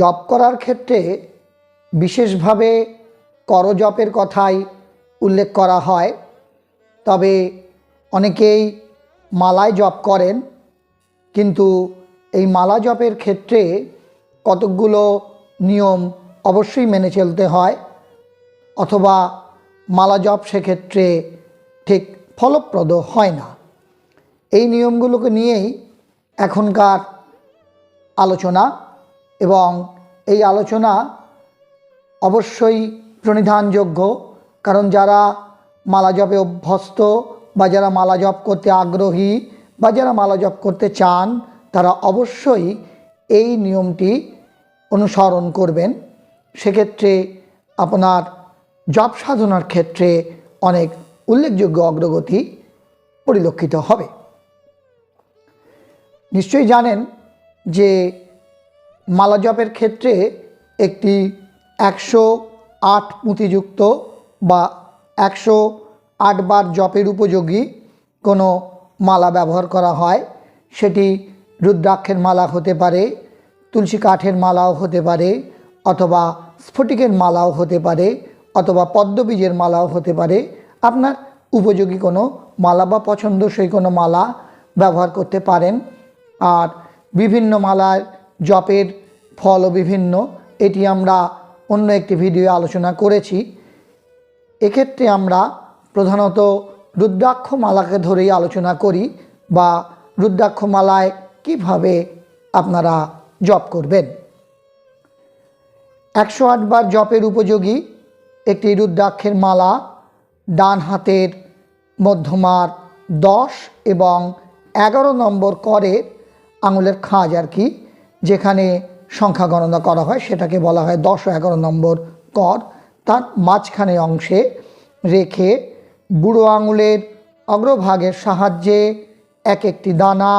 জপ করার ক্ষেত্রে বিশেষভাবে করজপের কথাই উল্লেখ করা হয়। তবে অনেকেই মালায় জপ করেন, কিন্তু এই মালা জপের ক্ষেত্রে কতকগুলো নিয়ম অবশ্যই মেনে চলতে হয়, অথবা মালা জপ সেক্ষেত্রে ঠিক ফলপ্রদ হয় না। এই নিয়মগুলোকে নিয়েই এখনকার আলোচনা। এবং এই আলোচনা অবশ্যই প্রণিধানযোগ্য, কারণ যারা মালা জপে অভ্যস্ত বা যারা মালা জপ করতে আগ্রহী বা যারা মালা জপ করতে চান, তারা অবশ্যই এই নিয়মটি অনুসরণ করবেন। সেক্ষেত্রে আপনার জপ সাধনার ক্ষেত্রে অনেক উল্লেখযোগ্য অগ্রগতি পরিলক্ষিত হবে। নিশ্চয়ই জানেন যে মালা জপের ক্ষেত্রে একটি একশো আট পুঁতিযুক্ত বা একশো আটবার জপের উপযোগী কোনো মালা ব্যবহার করা হয়। সেটি রুদ্রাক্ষের মালা হতে পারে, তুলসী কাঠের মালাও হতে পারে, অথবা স্ফটিকের মালাও হতে পারে, অথবা পদ্মবীজের মালাও হতে পারে। আপনার উপযোগী কোনো মালা বা পছন্দসই কোনো মালা ব্যবহার করতে পারেন। আর বিভিন্ন মালার জপের ফলও বিভিন্ন। এটি আমরা অন্য একটি ভিডিও আলোচনা করেছি। এক্ষেত্রে আমরা প্রধানত রুদ্রাক্ষ মালাকে ধরেই আলোচনা করি বা রুদ্রাক্ষ মালায় কীভাবে আপনারা জপ করবেন। একশো আটবার জপের উপযোগী একটি রুদ্রাক্ষের মালা, ডান হাতের মধ্যমার দশ এবং এগারো নম্বর করের আঙুলের খাঁজ আর কি। যেখানে সংখ্যা গণনা করা হয়, সেটাকে বলা হয় দশ এগারো নম্বর কর। তার মাঝখানে অংশে রেখে বুড়ো আঙুলের অগ্রভাগের সাহায্যে এক একটি দানা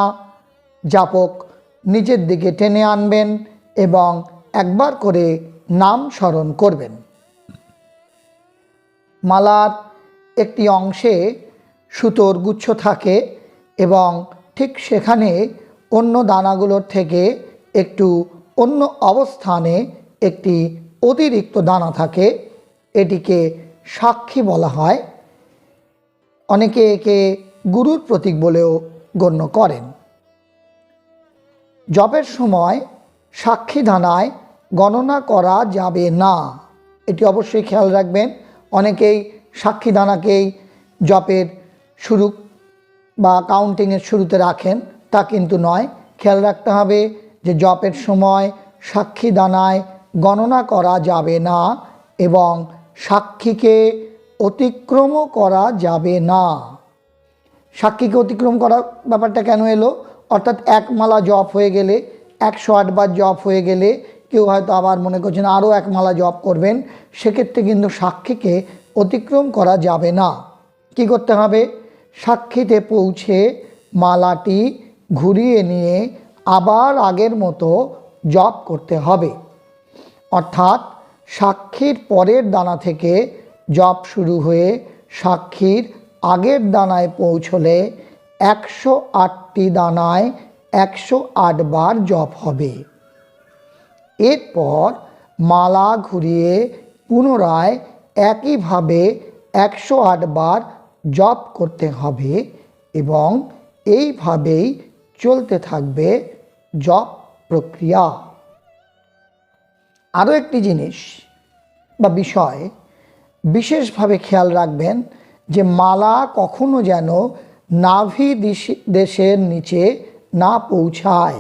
জাপক নিজের দিকে টেনে আনবেন এবং একবার করে নাম স্মরণ করবেন। মালার একটি অংশে সুতোর গুচ্ছ থাকে এবং ঠিক সেখানে অন্য দানাগুলোর থেকে একটু অন্য অবস্থানে একটি অতিরিক্ত দানা থাকে, এটিকে সাক্ষী বলা হয়। অনেকে একে গুরুর প্রতীক বলেও গণ্য করেন। জপের সময় সাক্ষী দানায় গণনা করা যাবে না, এটি অবশ্যই খেয়াল রাখবেন। অনেকেই সাক্ষী দানাকেই জপের শুরু বা কাউন্টিংয়ের শুরুতে রাখেন, তা কিন্তু নয়। খেয়াল রাখতে হবে যে জপের সময় সাক্ষী দানায় গণনা করা যাবে না এবং সাক্ষীকে অতিক্রমও করা যাবে না। সাক্ষীকে অতিক্রম করা ব্যাপারটা কেন এলো? অর্থাৎ এক মালা জপ হয়ে গেলে, একশো আটবার জপ হয়ে গেলে কেউ হয়তো আবার মনে করছেন আরও এক মালা জপ করবেন, সেক্ষেত্রে কিন্তু সাক্ষীকে অতিক্রম করা যাবে না। কি করতে হবে? সাক্ষীতে পৌঁছে মালাটি ঘুরিয়ে নিয়ে আবার আগের মতো জপ করতে হবে। অর্থাৎ সাক্ষীর পরের দানা থেকে জপ শুরু হয়ে সাক্ষীর আগের দানায় পৌঁছলে একশো আটটি দানায় একশো আটবার জপ হবে। এরপর মালা ঘুরিয়ে পুনরায় একইভাবে একশো আটবার জপ করতে হবে এবং এইভাবেই চলতে থাকবে জপ প্রক্রিয়া। আরও একটি জিনিস বা বিষয়, বিশেষভাবে খেয়াল রাখবেন যে মালা কখনো যেন নাভি দেশের নিচে না পৌঁছায়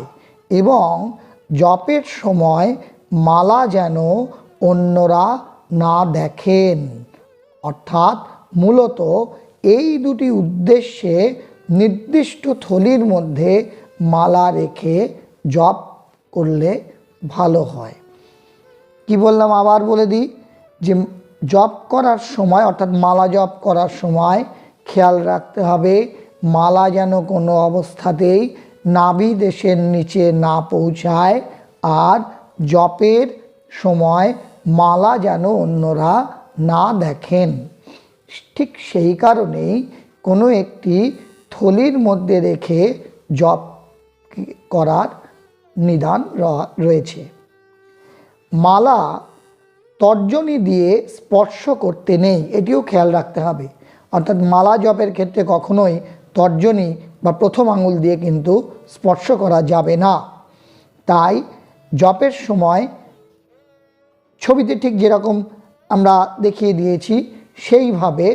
এবং জপের সময় মালা যেন অন্যরা না দেখেন। অর্থাৎ মূলত এই দুটি উদ্দেশ্যে নির্দিষ্ট থলির মধ্যে মালা রেখে জপ করলে ভালো হয়। কি বললাম আবার বলে দিই? যে জপ করার সময়, অর্থাৎ মালা জপ করার সময় খেয়াল রাখতে হবে, মালা যেন কোনো অবস্থাতেই নাভি দেশের নিচে না পৌঁছায় আর জপের সময় মালা যেন অন্যরা না দেখেন। ঠিক সেই কারণেই কোনো একটি থলির মধ্যে রেখে জপ করার নিদান রয়েছে। মালা তর্জনী দিয়ে স্পর্শ করতে নেই, এটিও খেয়াল রাখতে হবে। অর্থাৎ মালা জপের ক্ষেত্রে কখনোই তর্জনী বা প্রথম আঙুল দিয়ে কিন্তু স্পর্শ করা যাবে না। তাই জপের সময় ছবিতে ঠিক যেরকম আমরা দেখিয়ে দিয়েছি, সেইভাবে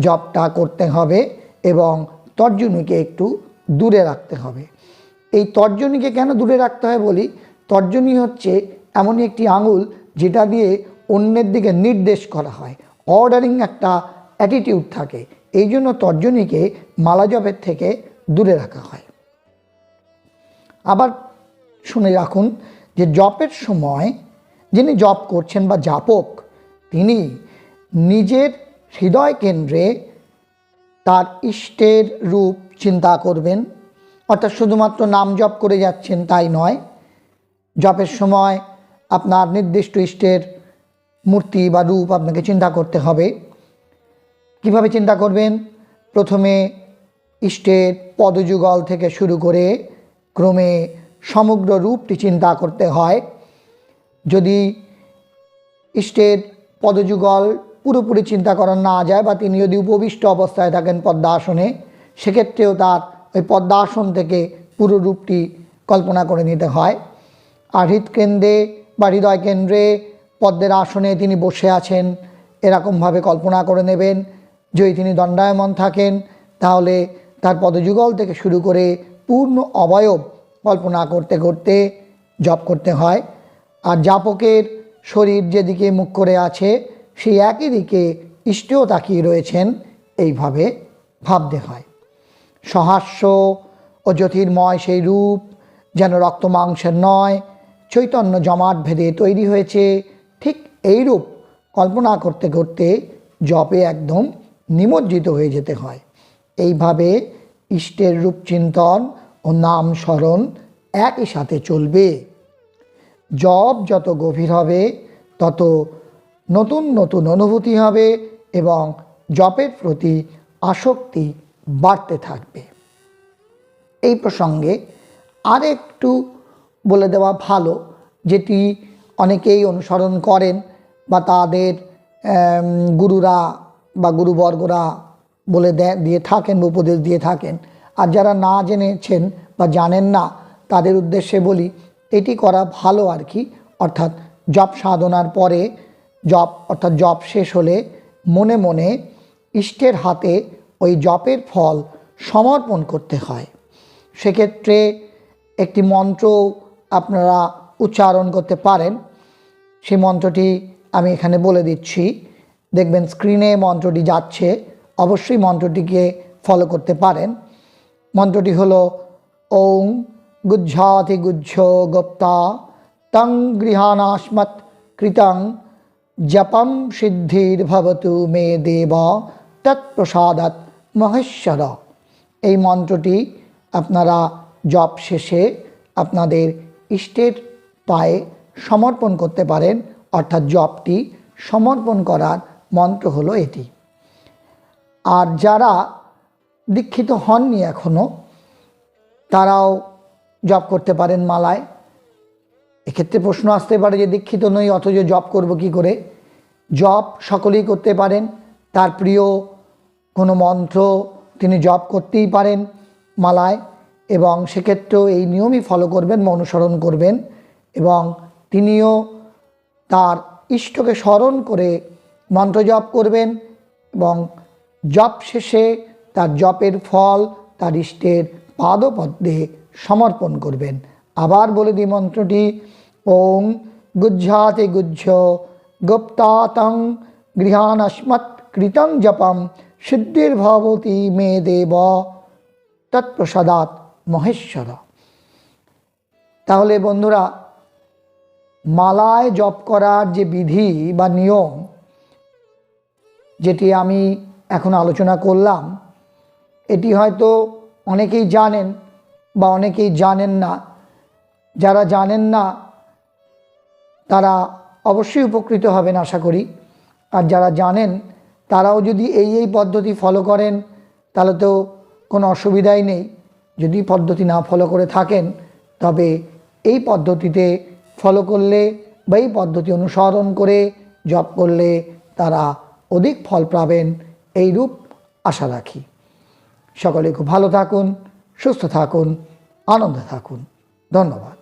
জপটা করতে হবে এবং তর্জনীকে একটু দূরে রাখতে হবে। এই তর্জনীকে কেন দূরে রাখতে হয় বলি? তর্জনী হচ্ছে এমনই একটি আঙুল যেটা দিয়ে অন্যের দিকে নির্দেশ করা হয়। অর্ডারিং একটা অ্যাটিটিউড থাকে। এই জন্য তর্জনীকে মালা জপের থেকে দূরে রাখা হয়। আবার শুনে রাখুন যে জপের সময় যিনি জপ করছেন বা জাপক, তিনি নিজের হৃদয় কেন্দ্রে তার ইষ্টের রূপ চিন্তা করবেন। অর্থাৎ শুধুমাত্র নাম জপ করে যাচ্ছেন তাই নয়। জপের সময় আপনার নির্দিষ্ট ইষ্টের মূর্তি বা রূপ আপনাকে চিন্তা করতে হবে। কীভাবে চিন্তা করবেন? প্রথমে ইষ্টের পদযুগল থেকে শুরু করে ক্রমে সমগ্র রূপটি চিন্তা করতে হয়। যদি ইষ্টের পদযুগল পুরোপুরি চিন্তা করা না যায় বা তিনি যদি উপবিষ্ট অবস্থায় থাকেন পদ্মাসনে, সেক্ষেত্রেও তার ওই পদ্মাসন থেকে পুরো রূপটি কল্পনা করে নিতে হয়। আর হৃৎকেন্দ্রে বা হৃদয় কেন্দ্রে পদ্মের আসনে তিনি বসে আছেন, এরকমভাবে কল্পনা করে নেবেন। যদি তিনি দণ্ডায়মন থাকেন, তাহলে তার পদযুগল থেকে শুরু করে পূর্ণ অবয়ব কল্পনা করতে করতে জপ করতে হয়। আর জাপকের শরীর যেদিকে মুখ করে আছে, সেই একই দিকে ইষ্টেও তাকিয়ে রয়েছেন। এইভাবে ভাবতে হয়। সহাস্য ও জ্যোতির্ময় সেই রূপ, যেন রক্ত মাংসের নয়, চৈতন্য জমাট ভেদে তৈরি হয়েছে। ঠিক এই রূপ কল্পনা করতে করতে জপে একদম নিমজ্জিত হয়ে যেতে হয়। এইভাবে ইষ্টের রূপ চিন্তন ও নাম স্মরণ একই সাথে চলবে। জপ যত গভীর হবে, তত নতুন নতুন অনুভূতি হবে এবং জপের প্রতি আসক্তি বাড়তে থাকবে। এই প্রসঙ্গে আরেকটু বলে দেওয়া ভালো, যেটি অনেকেই অনুসরণ করেন বা তাদের গুরুরা বা গুরুবর্গরা বলে দিয়ে থাকেন বা উপদেশ দিয়ে থাকেন। আর যারা না জেনেছেন বা জানেন না, তাদের উদ্দেশ্যে বলি, এটি করা ভালো আর কি। অর্থাৎ জপ সাধনার পরে, জপ অর্থাৎ জপ শেষ হলে মনে মনে ইষ্টের হাতে ওই জপের ফল সমর্পণ করতে হয়। সেক্ষেত্রে একটি মন্ত্র আপনারা উচ্চারণ করতে পারেন। সেই মন্ত্রটি আমি এখানে বলে দিচ্ছি। দেখবেন স্ক্রিনে মন্ত্রটি যাচ্ছে, অবশ্যই মন্ত্রটিকে ফলো করতে পারেন। মন্ত্রটি হলো, ওং গুজ্জাতি গুজ্জ গোপ্তা তং গৃহানাস্মৎ কৃতং জপম সিদ্ধির ভবতু মে দেব তৎপ্রসাদাৎ মহেশ্বর। এই মন্ত্রটি আপনারা জপ শেষে আপনাদের ইষ্টের পায়ে সমর্পণ করতে পারেন, অর্থাৎ জপটি সমর্পণ করার মন্ত্র হলো এটি। আর যারা দীক্ষিত হননি এখনও তারাও জপ করতে পারেন মালায়। এক্ষেত্রে প্রশ্ন আসতে পারে যে দীক্ষিত নই, অথচ জপ করব কি করে? জপ সকলেই করতে পারেন। তার প্রিয় কোনো মন্ত্র তিনি জপ করতেই পারেন মালায় এবং সেক্ষেত্রেও এই নিয়মই ফলো করবেন বা অনুসরণ করবেন এবং তিনিও তার ইষ্টকে স্মরণ করে মন্ত্র জপ করবেন এবং জপ শেষে তার জপের ফল, তার ইষ্টের পাদপদ্মে সমর্পণ করবেন। আবার বলে দিই মন্ত্রটি, ওং গুজ্জাতে গুজ্জ গুপ্তাতং গৃহানস্মৎ কৃতং জপম সিদ্ধির্ভবতী মে দেব তৎপ্রসাদাত মহেশ্বর। তাহলে বন্ধুরা, মালায় জপ করার যে বিধি বা নিয়ম, যেটি আমি এখন আলোচনা করলাম, এটি হয়তো অনেকেই জানেন বা অনেকেই জানেন না। যারা জানেন না, তারা অবশ্যই উপকৃত হবেন আশা করি। আর যারা জানেন তারাও যদি এই এই পদ্ধতি ফলো করেন, তাহলে তো কোনো অসুবিধাই নেই। যদি পদ্ধতি না ফলো করে থাকেন, তবে এই পদ্ধতিতে ফলো করলে বা এই পদ্ধতি অনুসরণ করে জপ করলে তারা অধিক ফল পাবেন, এই রূপ আশা রাখি। সকলে খুব ভালো থাকুন, সুস্থ থাকুন, আনন্দে থাকুন। ধন্যবাদ।